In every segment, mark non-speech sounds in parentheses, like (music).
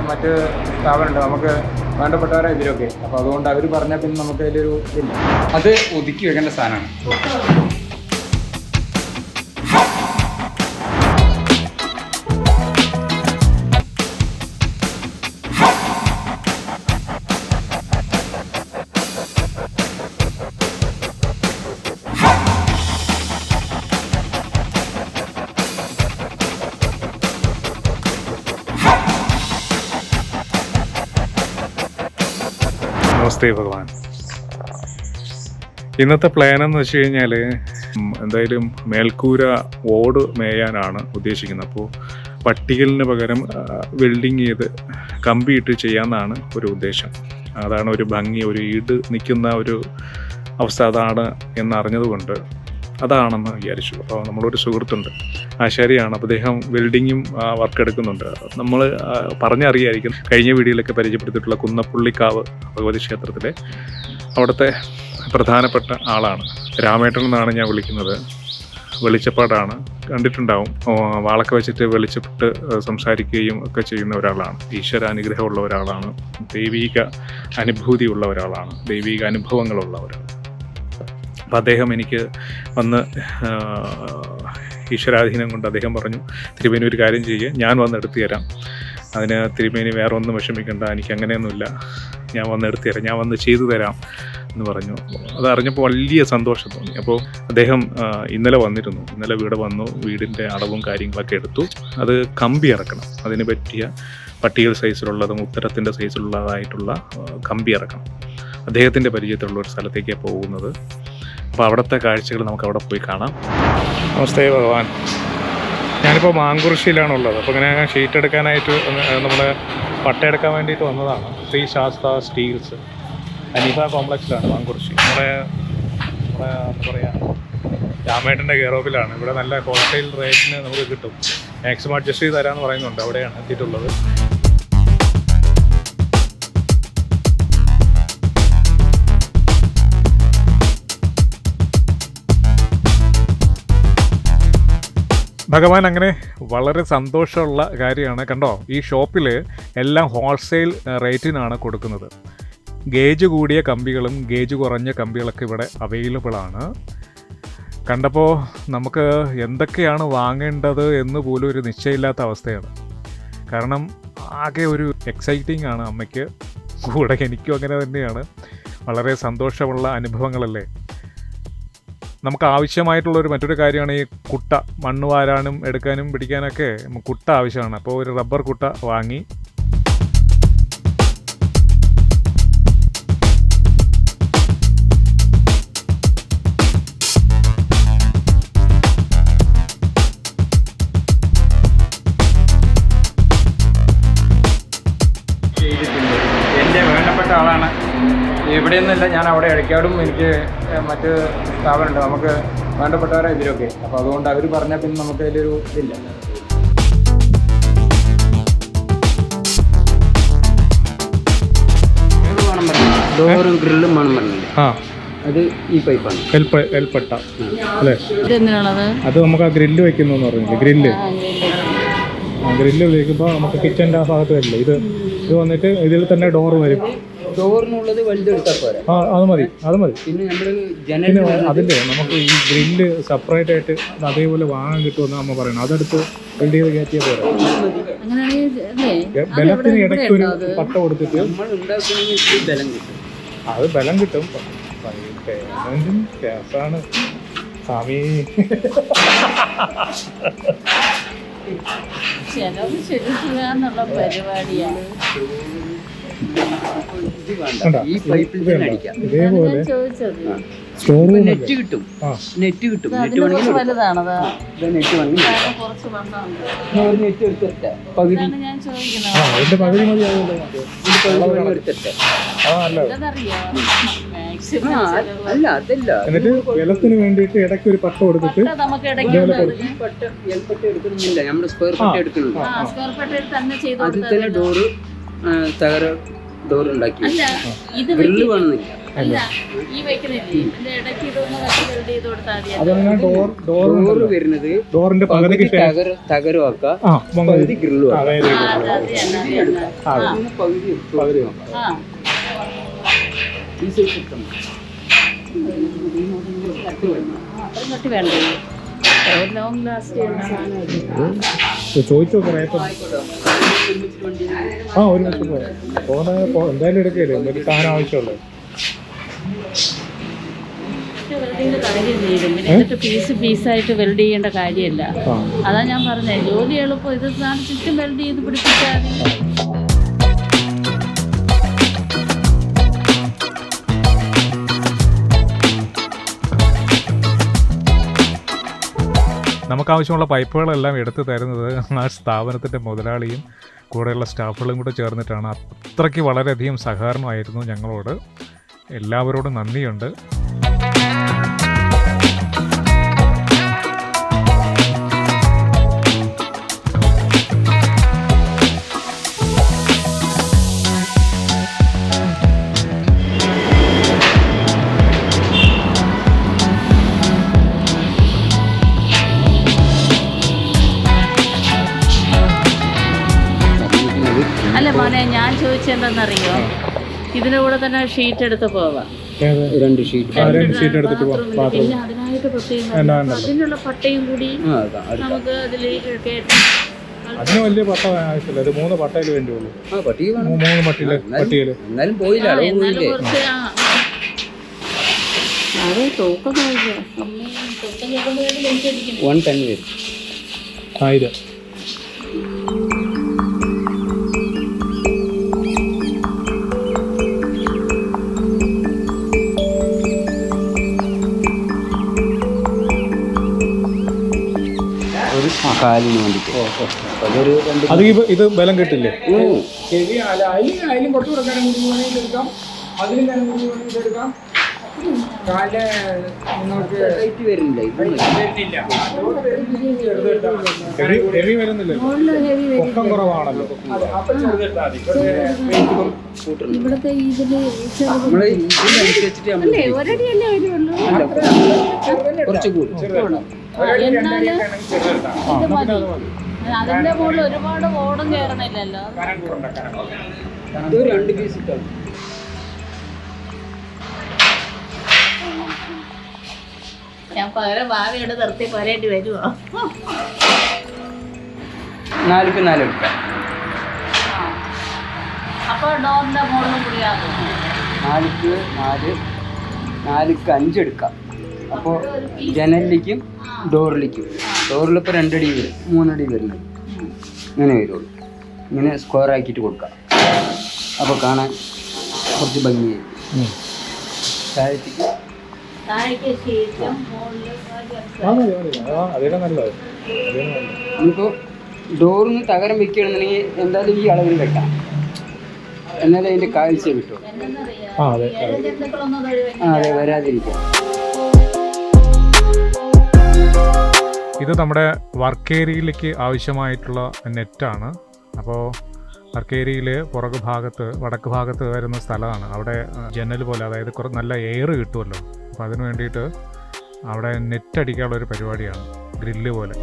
മറ്റ് സ്ഥാപനമുണ്ട്. നമുക്ക് വേണ്ടപ്പെട്ടവരെ ഇതിലൊക്കെ. അപ്പോൾ അതുകൊണ്ട് അവർ പറഞ്ഞാൽ പിന്നെ നമുക്ക് അതിലൊരു ഇതില്ല. അത് ഒതുക്കി വെക്കേണ്ട സാധനമാണ്. നമസ്തേ ഭഗവാൻ. ഇന്നത്തെ പ്ലാൻ എന്ന് വെച്ച് കഴിഞ്ഞാൽ എന്തായാലും മേൽക്കൂര ഓട് മേയാനാണ് ഉദ്ദേശിക്കുന്നത്. അപ്പോൾ പട്ടികലിന് പകരം വെൽഡിങ് ചെയ്ത് കമ്പിയിട്ട് ചെയ്യാമെന്നാണ് ഒരു ഉദ്ദേശം. അതാണ് ഒരു ഭംഗി ഒരു ഈട് നിൽക്കുന്ന ഒരു അവസ്ഥ അതാണ് എന്നറിഞ്ഞതുകൊണ്ട് അതാണെന്ന് വിചാരിച്ചു. അപ്പോൾ നമ്മളൊരു സുഹൃത്തുണ്ട്. ആശാരിയാണ് അപ്പോൾ അദ്ദേഹം വെൽഡിങ്ങും വർക്ക് എടുക്കുന്നുണ്ട് നമ്മൾ പറഞ്ഞറിയായിരിക്കും. കഴിഞ്ഞ വീഡിയോയിലൊക്കെ പരിചയപ്പെടുത്തിയിട്ടുള്ള കുന്നപ്പുള്ളിക്കാവ് ഭഗവതി ക്ഷേത്രത്തിലെ അവിടുത്തെ പ്രധാനപ്പെട്ട ആളാണ്. രാമേട്ടൻ എന്നാണ് ഞാൻ വിളിക്കുന്നത്. വെളിച്ചപ്പാടാണ്. കണ്ടിട്ടുണ്ടാവും. വാളൊക്കെ വെച്ചിട്ട് വെളിച്ചപ്പെട്ട് സംസാരിക്കുകയും ഒക്കെ ചെയ്യുന്ന ഒരാളാണ്. ഈശ്വരാനുഗ്രഹമുള്ള ഒരാളാണ്. ദൈവീക അനുഭൂതിയുള്ള ഒരാളാണ്. ദൈവീക അനുഭവങ്ങളുള്ള ഒരാൾ അപ്പം അദ്ദേഹം എനിക്ക് വന്ന് ഈശ്വരാധീനം കൊണ്ട് അദ്ദേഹം പറഞ്ഞു തിരുമേനി ഒരു കാര്യം ചെയ്യുക ഞാൻ വന്ന് എടുത്തു തരാം. അതിന് തിരുമേനി വേറെ ഒന്നും വിഷമിക്കേണ്ട എനിക്ക് അങ്ങനെയൊന്നുമില്ല. ഞാൻ വന്ന് എടുത്തു തരാം ഞാൻ വന്ന് ചെയ്തു തരാം എന്ന് പറഞ്ഞു. അത് അറിഞ്ഞപ്പോൾ വലിയ സന്തോഷം തോന്നി. അപ്പോൾ അദ്ദേഹം ഇന്നലെ വന്നിരുന്നു. ഇന്നലെ വീട് വന്നു വീടിന്റെ അളവും കാര്യങ്ങളൊക്കെ എടുത്തു. അത് കമ്പി ഇറക്കണം. അതിന് പറ്റിയ പട്ടികൾ സൈസിലുള്ളതും ഉത്തരത്തിന്റെ സൈസിലുള്ളതായിട്ടുള്ള കമ്പി ഇറക്കണം. അദ്ദേഹത്തിന്റെ പരിചയത്തിലുള്ള ഒരു സ്ഥലത്തേക്കാണ് പോകുന്നത്. അപ്പോൾ അവിടുത്തെ കാഴ്ചകൾ നമുക്ക് അവിടെ പോയി കാണാം. നമസ്തേ ഭഗവാൻ. ഞാനിപ്പോൾ മാങ്കുറിശ്ശിയിലാണുള്ളത് അപ്പോൾ ഇങ്ങനെ ഷീറ്റ് എടുക്കാനായിട്ട് നമ്മുടെ പട്ടയെടുക്കാൻ വേണ്ടിയിട്ട് വന്നതാണ്. ശ്രീ ശാസ്ത്ര സ്റ്റീൽസ്. അനീഫ കോംപ്ലക്സിലാണ് മാങ്കുറിശ്ശി നമ്മുടെ നമ്മുടെ എന്താ പറയുക രാമേട്ടന്റെ കെയർ ഇവിടെ നല്ല ഹോൾസെയിൽ റേറ്റിന് നമുക്ക് കിട്ടും. മാക്സിമം അഡ്ജസ്റ്റ് ചെയ്ത് തരാമെന്ന് പറയുന്നുണ്ട്. അവിടെയാണ് എത്തിയിട്ടുള്ളത്. ഭഗവാൻ അങ്ങനെ വളരെ സന്തോഷമുള്ള കാര്യമാണ്. കണ്ടോ? ഈ ഷോപ്പിൽ എല്ലാം ഹോൾസെയിൽ റേറ്റിനാണ് കൊടുക്കുന്നത്. ഗേജ് കൂടിയ കമ്പികളും ഗേജ് കുറഞ്ഞ കമ്പികളൊക്കെ ഇവിടെ അവൈലബിൾ ആണ്. കണ്ടപ്പോൾ നമുക്ക് എന്തൊക്കെയാണ് വാങ്ങേണ്ടത് എന്ന് പോലും ഒരു നിശ്ചയമില്ലാത്ത അവസ്ഥയാണ്. കാരണം ആകെ ഒരു എക്സൈറ്റിംഗ് ആണ് അമ്മയ്ക്ക്. കൂടെ എനിക്കും അങ്ങനെ തന്നെയാണ്. വളരെ സന്തോഷമുള്ള അനുഭവങ്ങളല്ലേ? നമുക്ക് ആവശ്യമായിട്ടുള്ള ഒരു മറ്റൊരു കാര്യമാണ് ഈ കുട്ട മണ്ണ് വാരാനും എടുക്കാനും പിടിക്കാനൊക്കെ കുട്ട ആവശ്യമാണ്. അപ്പോൾ ഒരു റബ്ബർ കുട്ട വാങ്ങി. എന്റെ വേണ്ടപ്പെട്ട ആളാണ്. എവിടെയൊന്നുമില്ല ഞാൻ അവിടെ ഇടയ്ക്കാടും എനിക്ക് മറ്റ് സ്ഥാപനമുണ്ട്. നമുക്ക് വേണ്ടപ്പെട്ടവരെ ഇതിലൊക്കെ. അപ്പോൾ അതുകൊണ്ട് അവർ പറഞ്ഞാൽ പിന്നെ നമുക്ക് അതിലൊരു ഇതില്ല. ഗ്രില്ലും പറഞ്ഞില്ല? അത് ഈ പൈപ്പാണ് എൽപ്പട്ട അല്ലേ? അത് നമുക്ക് ആ ഗ്രില്ല് വെക്കുന്നു എന്ന് പറഞ്ഞില്ലേ? ഗ്രില്ല് ആ ഗ്രില്ല് ഉപയോഗിക്കുമ്പോൾ നമുക്ക് കിച്ചന്റെ ആ ഭാഗത്ത് വരില്ല. ഇത് ഇത് വന്നിട്ട് ഇതിൽ തന്നെ ഡോർ വരും. ഡോറിനുള്ളത് വലുതെടുത്താൽ പോരാ. ആ അത് മതി അത് മതി. പിന്നെ നമ്മൾ പിന്നെ ജനലിന് അതിന്റെ നമുക്ക് ഈ ഗ്രില്ല് സെപ്പറേറ്റ് ആയിട്ട് അത് അതേപോലെ വാങ്ങാൻ കിട്ടുമെന്ന് അമ്മ പറയണം അതെടുത്ത് ബിൽഡ് ചെയ്ത് കയറ്റിയാൽ പോരാ. അങ്ങനെയാണെങ്കിൽ അല്ലേ ബ- ബലത്തിന് ഇടയ്ക്ക് ഒരു പട്ട കൊടുത്തിട്ട് നമ്മൾ ഉണ്ടാക്കണമെങ്കിൽ ഇത്തിരി ബലം കിട്ടും. അത് ബലം കിട്ടും. പേയ്മെന്റും കേസാണ് സ്വാമി. ചെലവ് ചെലുത്തുക എന്നുള്ള പരിപാടിയാണ്? ഈ പൈപ്പിൽ ഇത് തന്നെ കണ്ടോ? അടിക്കാം. ഇതേപോലെ സ്റ്റോർ റൂം നെറ്റ് കിട്ടും. നെറ്റ് കിട്ടും. നെറ്റ് വേണമെങ്കിൽ. നെറ്റ് വേണമെങ്കിൽ നെറ്റ് എടുത്തിട്ടെ പകുതി. അതിന്റെ പകുതി മതി അതുകൊണ്ട് ഇത് പകുതി എടുത്തിട്ടെ. ആ അല്ല. ഇതെന്നറിയോ മാക്സിമം അല്ല അതല്ല. എന്നിട്ട് വേണ്ടിയിട്ട് ഇടയ്ക്ക് ഒരു പട്ട എൽപ്പട്ട എടുക്കണമെന്നില്ല നമ്മൾ സ്ക്വയർ പട്ട ചെയ്ത് അതിൽ തന്നെ ഡോറ് തകര ഡോർ ഉണ്ടാക്കി ഗ്രില്ല് വേണമെന്നില്ല ഡോറ് വരുന്നത് ഡോറിന്റെ പകുതി തകരമാക്കാം പകുതി. ഗ്രില്ലും പകുതി പകുതി. ഈ സൈസ് വേണ്ടേ? ലോങ് ലാസ്റ്റ് ചോദിച്ചു റേറ്റ് ആ ഒരു പോയാൽ പോയാ പോകുന്ന എന്തായാലും എടുക്കല്ലേ ഒരു സാധനം ആവശ്യമുള്ളത്? എന്നിട്ട് പീസ് പീസായിട്ട് വെൽഡ് ചെയ്യേണ്ട കാര്യമില്ല. അതാ ഞാൻ പറഞ്ഞേ ജോലി എളുപ്പം ഇത് ചുറ്റും വെൽഡ് ചെയ്ത് പിടിപ്പിച്ചാൽ നമുക്ക് ആവശ്യമുള്ള പൈപ്പുകളെല്ലാം എടുത്തു തരുന്നത് ആ സ്ഥാപനത്തിന്റെ മുതലാളിയും കൂടെയുള്ള സ്റ്റാഫുകളും കൂടെ ചേർന്നിട്ടാണ്. അത്രയ്ക്ക് വളരെയധികം സഹകരണമായിരുന്നു ഞങ്ങളോട്. എല്ലാവരോടും നന്ദിയുണ്ട്. മോനെ ഞാൻ ചോദിച്ചെന്തെന്നറിയോ ഇതിന്റെ കൂടെ തന്നെ ഷീറ്റ് എടുത്ത് പോവാം. രണ്ട് ഷീറ്റ്. രണ്ട് ഷീറ്റ് എടുത്തിട്ട് പോവാം. പിന്നെ അതിനായിട്ട് പ്രത്യേകം അതിനുള്ള പട്ടയും കൂടി നമുക്ക് അതിലേക്ക് കയറ്റി. അതിന് വലിയ പട്ട ആവശ്യമില്ല. അത് മൂന്ന് പട്ടയിൽ വേണ്ടിയുള്ളൂ. മൂന്ന് പട്ടിയിൽ പട്ടിയിൽ എന്നാലും പോയില്ല വൺ ടെൻ വരും. ആയിരം. കാലിന് വേണ്ടിയിട്ട് അപ്പൊ അതൊരു രണ്ട് അത് ഈ ഇത് ബലം കിട്ടില്ലേ? അതിലും കനം കൂടി വേണമെങ്കിൽ എടുക്കാം അതിലും കനം കൂടി വേണമെങ്കിൽ എടുക്കാം കാൽ നിങ്ങൾക്ക് റേറ്റ് വരുന്നില്ല. ഹെവി വരുന്നില്ലേ. പൊക്കം കുറവാണല്ലോ. ചെറുതെടുത്താൽ മതി. കുറച്ച്. കൂട്ടണം ഇവിടുത്തെ ഇതിൽ കുറച്ച് കൂടും. ഇത് മതി. അതിന്റെ മുകളിൽ ഒരുപാട് ഓടും കയറണില്ലല്ലോ രണ്ട് പീസ് ഞാൻ പകരം ഭാവിയോട് നിർത്തി പോരേണ്ടി വരുമോ നാലുക്ക് നാല് എടുക്കാം. അപ്പൊ ഡോറിന്റെ നാലുക്ക് നാല് നാലുക്ക് അഞ്ച് എടുക്കാം. അപ്പോൾ ജനലിലേക്കും ഡോറിലേക്കും. ഡോറിലിപ്പോൾ രണ്ടടി വരും മൂന്നടി വരുന്നത് ഇങ്ങനെ വരുള്ളൂ. ഇങ്ങനെ സ്ക്വയർ ആക്കിയിട്ട് കൊടുക്കാം. അപ്പോൾ കാണാൻ കുറച്ച് ഭംഗിയായിരിക്കും. താഴത്തേക്ക്. നമുക്ക് ഡോറിന് തകരം വെക്കുകയാണെന്നുണ്ടെങ്കിൽ എന്തായാലും ഈ അളവിൽ വെക്കാം. എന്നാലേ അതിന്റെ കാഴ്ച കിട്ടും. ആ അതെ വരാതിരിക്കാം. ഇത് നമ്മുടെ വർക്ക് ഏരിയയിലേക്ക് ആവശ്യമായിട്ടുള്ള നെറ്റാണ്. അപ്പോൾ വർക്ക് ഏരിയയിൽ പുറകു ഭാഗത്ത് വടക്ക് ഭാഗത്ത് വരുന്ന സ്ഥലമാണ്. അവിടെ ജനൽ പോലെ അതായത് കുറേ നല്ല എയർ കിട്ടുമല്ലോ അപ്പോൾ അതിന് വേണ്ടിയിട്ട് അവിടെ നെറ്റ് അടിക്കാനുള്ള ഒരു പരിപാടിയാണ്. ഗ്രില്ല് പോലെ.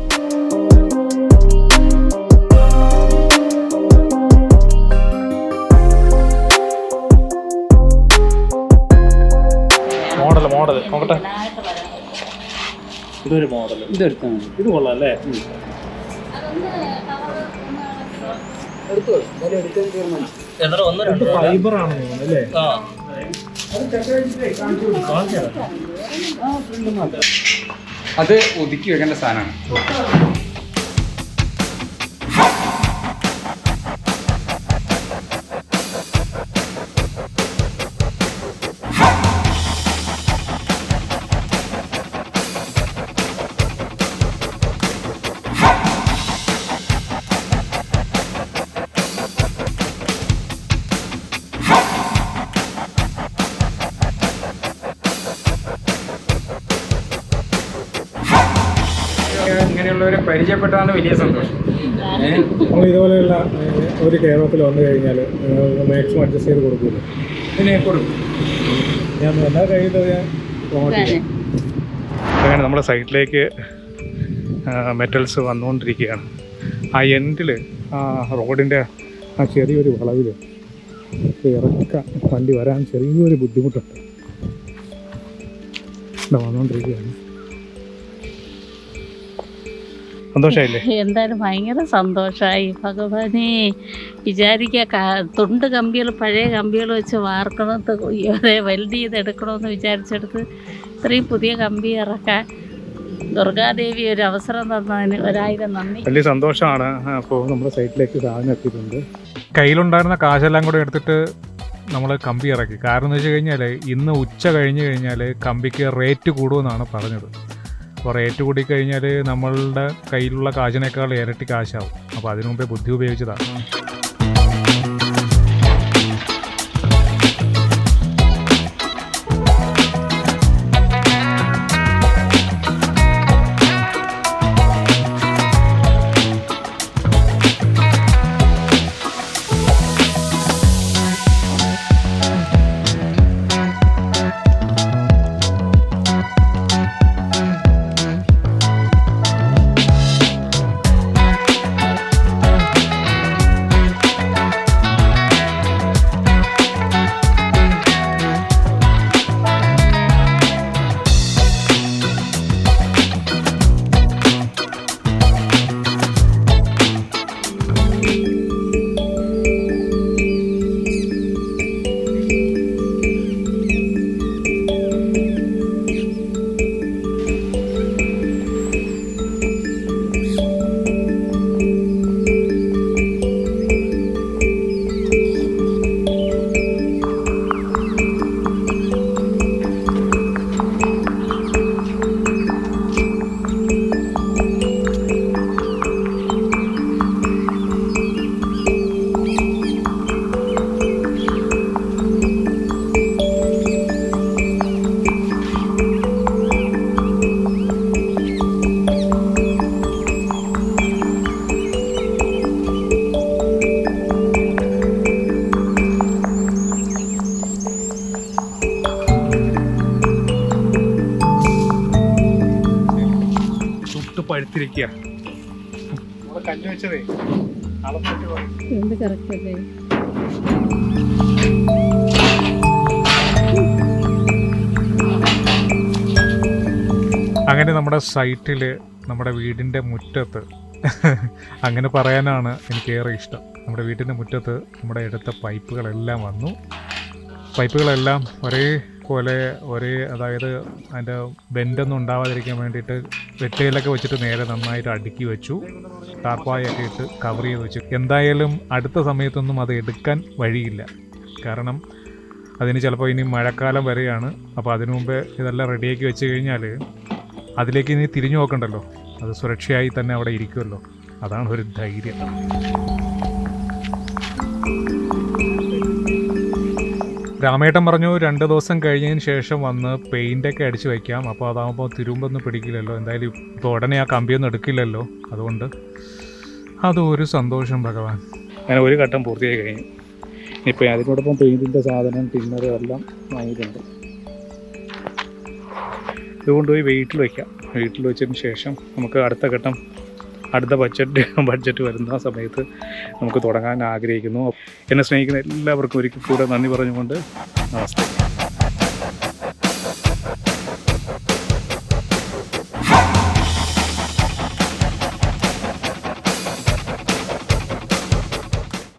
മോഡൽ മോഡൽ നോക്കട്ടെ. ഇതൊരു മോഡൽ ഇതെടുത്താൽ മതി. ഇത് കൊള്ളാം അല്ലേ? ഒന്ന് ഫൈബർ തോന്നുന്നു അല്ലേ? അത് ഒതുക്കി വെക്കേണ്ട സാധനമാണ്. ഇങ്ങനെയുള്ളവരെ പരിചയപ്പെട്ടാണ് വലിയ സന്തോഷം. നമ്മൾ ഇതുപോലെയുള്ള ഒരു കേരളത്തിൽ വന്നു കഴിഞ്ഞാൽ മാക്സിമം അഡ്ജസ്റ്റ് ചെയ്ത് കൊടുക്കുമല്ലോ പിന്നെ കൊടുക്കും. ഞാൻ എല്ലാ കഴിയുന്നത് ഞാൻ അങ്ങനെ നമ്മുടെ സൈറ്റിലേക്ക് മെറ്റൽസ് വന്നുകൊണ്ടിരിക്കുകയാണ്. ആ എൻഡിൽ ആ റോഡിന്റെ ആ ചെറിയൊരു വളവിൽ ഇറക്കാൻ വണ്ടി വരാൻ ചെറിയൊരു ബുദ്ധിമുട്ടുണ്ട്. ഇവിടെ വന്നുകൊണ്ടിരിക്കുകയാണ്. സന്തോഷമായില്ലേ (laughs) എന്തായാലും ഭയങ്കര സന്തോഷമായി ഭഗവാനെ വിചാരിക്കുക തൊണ്ട് തുണ്ട് കമ്പികൾ പഴയ കമ്പികൾ വെച്ച് വാർക്കണത്ത് അതെ വെൽഡ് ചെയ്തെടുക്കണമെന്ന് വിചാരിച്ചെടുത്ത് ഇത്രയും പുതിയ കമ്പി ഇറക്കാൻ ദുർഗാദേവി ഒരു അവസരം തന്നതിന് ഒരായിരം നന്ദി. വലിയ സന്തോഷമാണ്. അപ്പോൾ നമ്മുടെ സൈറ്റിലേക്ക് സാധനം എത്തിയിട്ടുണ്ട് കയ്യിലുണ്ടായിരുന്ന കാശെല്ലാം കൂടെ എടുത്തിട്ട് നമ്മൾ കമ്പി ഇറക്കി. കാരണം എന്ന് വെച്ച് കഴിഞ്ഞാൽ ഇന്ന് ഉച്ച കഴിഞ്ഞ് കഴിഞ്ഞാൽ കമ്പിക്ക് റേറ്റ് കൂടുമെന്നാണ് പറഞ്ഞത്. അപ്പോൾ റേറ്റ് കൂടിക്കഴിഞ്ഞാൽ നമ്മളുടെ കയ്യിലുള്ള കാശിനേക്കാൾ ഇരട്ടി കാശാവും. അപ്പോൾ അതിനു മുമ്പേ ബുദ്ധി ഉപയോഗിച്ചതാണ് കല്ല് വെച്ചതേ. പറയും. എന്ത് കറക്റ്റ് അല്ലേ? അങ്ങനെ നമ്മുടെ സൈറ്റിൽ നമ്മുടെ വീടിന്റെ മുറ്റത്ത് (laughs) അങ്ങനെ പറയാനാണ് എനിക്ക് ഏറെ ഇഷ്ടം. നമ്മുടെ വീട്ടിന്റെ മുറ്റത്ത് നമ്മുടെ എടുത്ത പൈപ്പുകളെല്ലാം വന്നു. പൈപ്പുകളെല്ലാം ഒരേ പോലെ ഒരേ അതായത് അതിന്റെ ബെൻഡൊന്നും ഉണ്ടാവാതിരിക്കാൻ വേണ്ടിയിട്ട് വെറ്റയിലൊക്കെ വെച്ചിട്ട് നേരെ നന്നായിട്ട് അടുക്കി വെച്ചു. ടാർപ്പായൊക്കെ ഇട്ട് കവർ ചെയ്ത് വെച്ചു. എന്തായാലും അടുത്ത സമയത്തൊന്നും അത് എടുക്കാൻ വഴിയില്ല. കാരണം അതിന് ചിലപ്പോൾ ഇനി മഴക്കാലം വരെയാണ്. അപ്പോൾ അതിനു മുമ്പേ ഇതെല്ലാം റെഡിയാക്കി വെച്ച് കഴിഞ്ഞാൽ അതിലേക്ക് ഇനി തിരിഞ്ഞു നോക്കണ്ടല്ലോ. അത് സുരക്ഷയായി തന്നെ അവിടെ ഇരിക്കുമല്ലോ. അതാണ് ഒരു ധൈര്യം. രാമേട്ടൻ പറഞ്ഞു രണ്ട് ദിവസം കഴിഞ്ഞതിന് ശേഷം വന്ന് പെയിന്റൊക്കെ അടിച്ച് വയ്ക്കാം അപ്പോൾ അതാകുമ്പോൾ തിരുമ്പൊന്നും പിടിക്കില്ലല്ലോ. എന്തായാലും ഇപ്പോൾ ഉടനെ ആ കമ്പിയൊന്നും എടുക്കില്ലല്ലോ. അതുകൊണ്ട് അതും ഒരു സന്തോഷം ഭഗവാൻ. അങ്ങനെ ഒരു ഘട്ടം പൂർത്തിയായി കഴിഞ്ഞു. ഇപ്പോൾ അതിനോടൊപ്പം പെയിന്റിന്റെ സാധനം ടിന്നർ എല്ലാം വാങ്ങിയിട്ടുണ്ട്. ഇത് കൊണ്ടുപോയി വെയിറ്റിൽ വയ്ക്കാം വീട്ടിൽ വെച്ചതിന് ശേഷം നമുക്ക് അടുത്ത ഘട്ടം അടുത്ത ബഡ്ജറ്റ് ബഡ്ജറ്റ് വരുന്ന സമയത്ത് നമുക്ക് തുടങ്ങാൻ ആഗ്രഹിക്കുന്നു. എന്നെ സ്നേഹിക്കുന്ന എല്ലാവർക്കും ഒരിക്കൽ കൂടെ നന്ദി പറഞ്ഞുകൊണ്ട് നമസ്തേ.